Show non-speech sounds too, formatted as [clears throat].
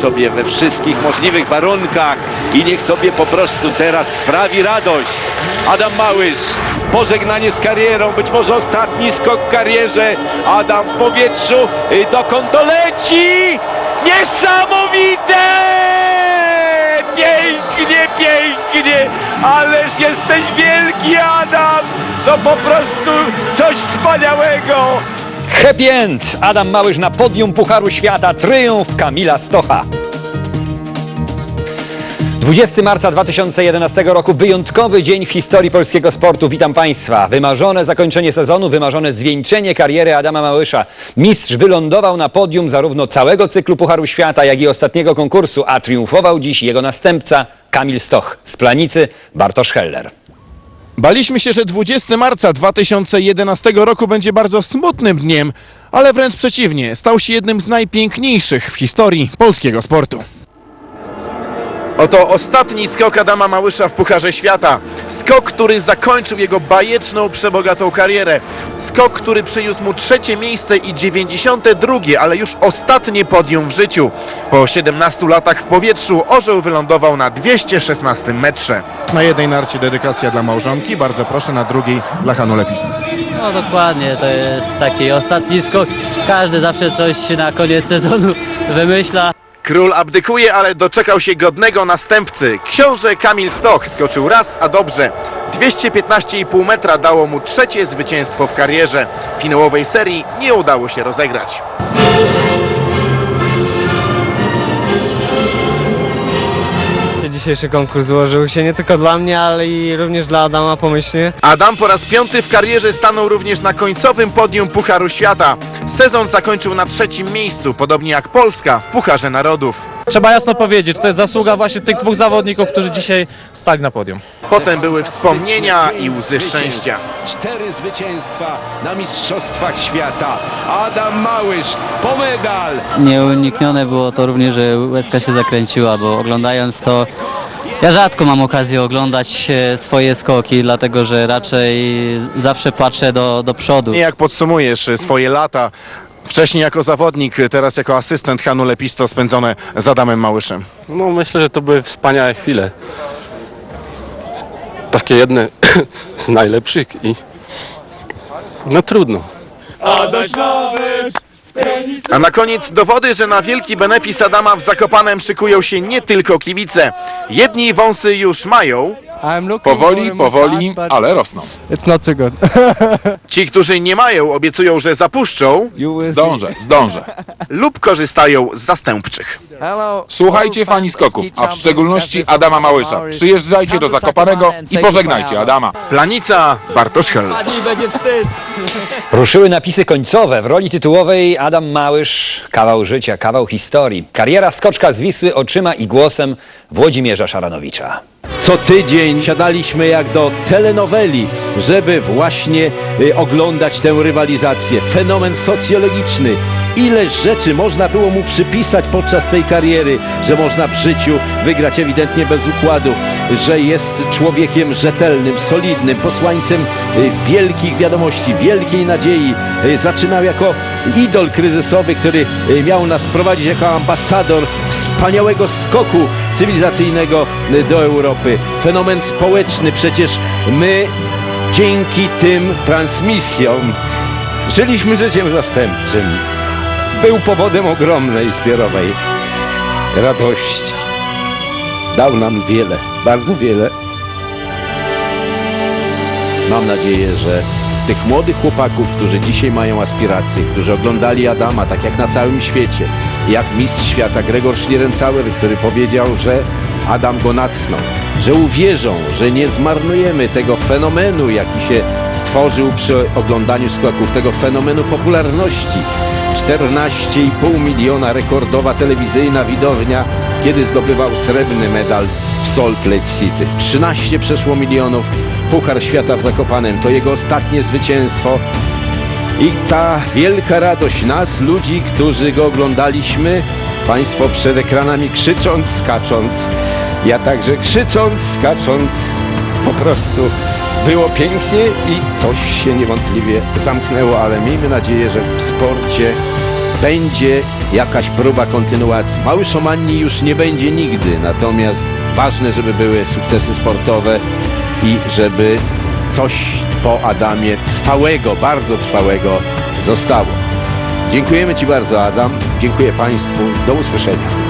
sobie we wszystkich możliwych warunkach i niech sobie po prostu teraz sprawi radość. Adam Małysz, pożegnanie z karierą, być może ostatni skok w karierze. Adam w powietrzu, y, dokąd to leci? Niesamowite! Pięknie, pięknie, ależ jesteś wielki Adam! To po prostu coś wspaniałego! Happy end! Adam Małysz na podium Pucharu Świata. Triumf Kamila Stocha. 20 marca 2011 roku wyjątkowy dzień w historii polskiego sportu. Witam Państwa. Wymarzone zakończenie sezonu, wymarzone zwieńczenie kariery Adama Małysza. Mistrz wylądował na podium zarówno całego cyklu Pucharu Świata, jak i ostatniego konkursu, a triumfował dziś jego następca Kamil Stoch z Planicy Bartosz Heller. Baliśmy się, że 20 marca 2011 roku będzie bardzo smutnym dniem, ale wręcz przeciwnie, stał się jednym z najpiękniejszych w historii polskiego sportu. Oto ostatni skok Adama Małysza w Pucharze Świata. Skok, który zakończył jego bajeczną, przebogatą karierę. Skok, który przyniósł mu trzecie miejsce i 92, ale już ostatnie podium w życiu. Po 17 latach w powietrzu orzeł wylądował na 216 metrze. Na jednej narcie dedykacja dla małżonki, bardzo proszę, na drugiej dla Hanu Lepisty. No dokładnie, to jest taki ostatni skok. Każdy zawsze coś na koniec sezonu wymyśla. Król abdykuje, ale doczekał się godnego następcy. Książę Kamil Stoch skoczył raz, a dobrze. 215,5 metra dało mu trzecie zwycięstwo w karierze. Finałowej serii nie udało się rozegrać. Dzisiejszy konkurs złożył się nie tylko dla mnie, ale i również dla Adama pomyślnie. Adam po raz piąty w karierze stanął również na końcowym podium Pucharu Świata. Sezon zakończył na trzecim miejscu, podobnie jak Polska w Pucharze Narodów. Trzeba jasno powiedzieć, to jest zasługa właśnie tych dwóch zawodników, którzy dzisiaj stali na podium. Potem były wspomnienia i łzy szczęścia. Cztery zwycięstwa na Mistrzostwach Świata. Adam Małysz po medal. Nieuniknione było to również, że łezka się zakręciła, bo oglądając to ja rzadko mam okazję oglądać e, swoje skoki, dlatego że raczej zawsze patrzę do, do przodu. Jak podsumujesz y, swoje lata, wcześniej jako zawodnik, y, teraz jako asystent Hanu Lepisto spędzone z Adamem Małyszem? No myślę, że to były wspaniałe chwile. Takie jedne [clears throat] z najlepszych i no trudno. A na koniec dowody, że na wielki benefis Adama w Zakopanem szykują się nie tylko kibice. Jedni wąsy już mają, Powoli, powoli, ale rosną. It's not so good. [laughs] ci, którzy nie mają, obiecują, że zapuszczą Zdążę, zdążę. lub korzystają z zastępczych. Słuchajcie fani skoków, a w szczególności Adama Małysza. Przyjeżdżajcie do Zakopanego i pożegnajcie Adama. Planica Bartosz Hell. [laughs] Ruszyły napisy końcowe. W roli tytułowej Adam Małysz, kawał życia, kawał historii. Kariera skoczka z Wisły oczyma i głosem Włodzimierza Szaranowicza. Co tydzień siadaliśmy jak do telenoweli, żeby właśnie y, oglądać tę rywalizację. Fenomen socjologiczny. Ile rzeczy można było mu przypisać podczas tej kariery, że można w życiu wygrać ewidentnie bez układu, że jest człowiekiem rzetelnym, solidnym, posłańcem y, wielkich wiadomości, wielkiej nadziei. Y, Zaczynał jako idol kryzysowy, który miał nas prowadzić jako ambasador wspaniałego skoku cywilizacyjnego do Europy. Fenomen społeczny, przecież my dzięki tym transmisjom żyliśmy życiem zastępczym. Był powodem ogromnej zbiorowej radości. Dał nam wiele, bardzo wiele. Mam nadzieję, że tych młodych chłopaków, którzy dzisiaj mają aspiracje, którzy oglądali Adama, tak jak na całym świecie, jak mistrz świata Gregor Schlierenzauer, który powiedział, że Adam go natchnął, że uwierzą, że nie zmarnujemy tego fenomenu, jaki się stworzył przy oglądaniu skoków, tego fenomenu popularności. 14,5 miliona rekordowa telewizyjna widownia, kiedy zdobywał srebrny medal w Salt Lake City. 13 przeszło milionów, Puchar Świata w Zakopanem, to jego ostatnie zwycięstwo. I ta wielka radość nas, ludzi, którzy go oglądaliśmy, Państwo przed ekranami krzycząc, skacząc, ja także krzycząc, skacząc, po prostu było pięknie i coś się niewątpliwie zamknęło, ale miejmy nadzieję, że w sporcie będzie jakaś próba kontynuacji. Mały Szomanni już nie będzie nigdy, natomiast ważne, żeby były sukcesy sportowe i żeby coś po Adamie trwałego, bardzo trwałego zostało. Dziękujemy Ci bardzo Adam, dziękuję Państwu, do usłyszenia.